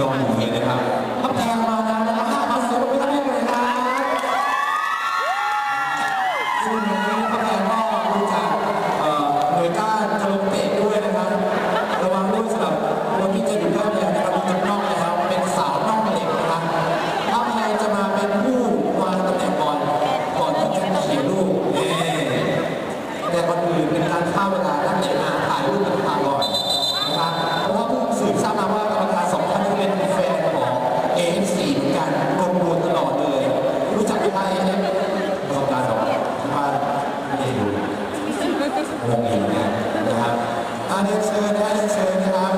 นอนอยู่เลยนะครับถ้าแพงมาแล้วนะครับห้าพันซื้อไม่ได้เลยนะครับซึ่งวันนี้พระแพงก็ดูจากเอ่อหน่วยก้านจะลงเตะด้วยนะครับระวังด้วยสำหรับคนที่จะอยู่ข้างแพงนะครับดูจากนอกนะครับเป็นสาวน่องเหล็กนะครับพระแพงจะมาเป็นผู้วางตำแหน่งบอลก่อนที่จะเขี่ยลูกเน่แต่ก่อนอื่นเป็นการฆ่าเวลาถ่ายรูปกันถ่ายก่อนนะครับเพราะว่าผู้สืบทราบมาว่ากรรมการสองท่านนี้เป็นแฟนของ AFC เหมือนกันรวมรวมตลอดเลย รู้จักไหมครับ AFC ประสบการณ์ของบ้านไม่ได้ดู วงอยู่เนี่ยนะครับอาเรียนเชิญนะเรียนเชิญนะครับ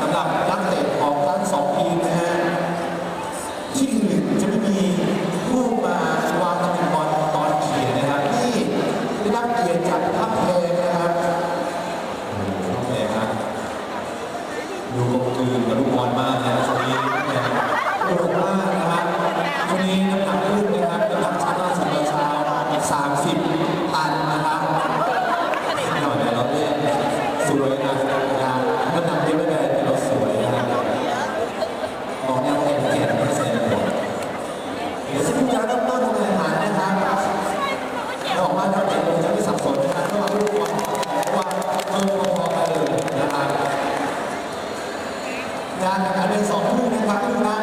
สำหรับนักเตะของทั้งสองทีมนะฮะที่หนึ่งจะไม่มีผู้มาวางตำแหน่งบอลตอนเขียนนะครับที่ได้รับเกียรติจากทัพเพลนะครับโอ้โหทัพเพลครับดูกลมกลืนกับลูกบอลมากนะช่วงนี้เนี่ยโด่งมากนะครับช่วงนี้น้ำหนักขึ้นนะครับน้ำหนักชั้นล่าสุดเมื่อเช้า30ตันนะครับ หน่อยเราเล่นสวยนะนะครับน้ำหนักเยอะไม่เป็นไรแต่เราสวยนะครับมองแนวแข็งแกร่งไม่เสียหมดเดี๋ยวสักครู่จะเริ่มต้นทำอาหารนะครับเราออกมาทำเองจะไม่สับสนนะครับระหว่างลูกบอลว่าเออพอๆกันเลยนะครับการแข่งขันเป็นสองคู่นะครับคู่ละ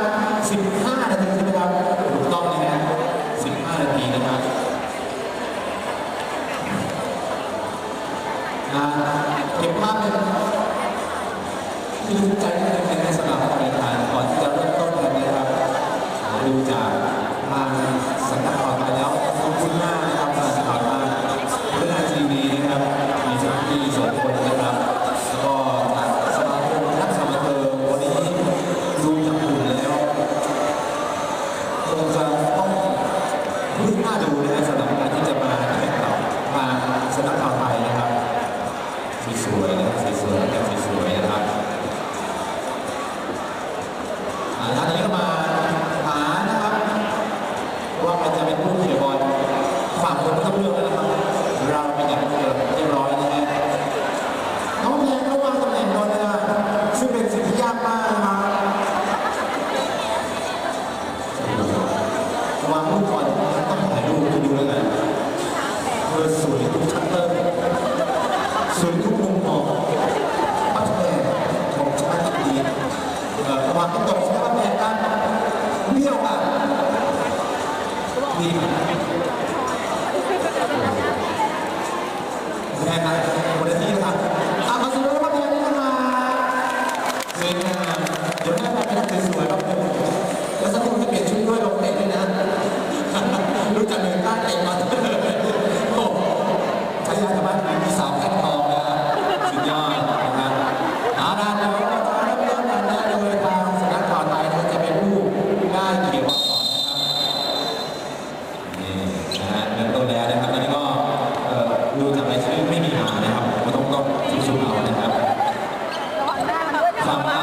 15 นาทีใช่ไหมครับถูกต้องนะฮะ15 นาทีนะครับ นะเก็บภาพเป็นที่รู้ใจที่เป็นในสนามการแข่งขันก่อนที่จะเริ่มต้นกันนะครับดูจากทางสำนักข่าวไปแล้วขอบคุณมากนะครับทางข่าวมาเรื่องทีวีนะครับมีสาหน้าที่สองคนนะครับแล้วก็ทางสมาคมนักสมัครวันนี้ดูจากกลุ่มแล้วคงจะต้องรุ่นหน้าดูนะฮะสำหรับการที่จะมาแข่งกับทางสำนักข่าวไทยนะครับ สวยๆนะครับสวยๆ แม่ครับวันนี้นะครับอามสุดแล้วครับนนี่มาสวยงามดแม่ไปกันสวยๆครับแล้วสักคนจะเปลี่ยนชุดด้วยลงเต้นด้วยนะรู้จักเน้านเองมา Mama.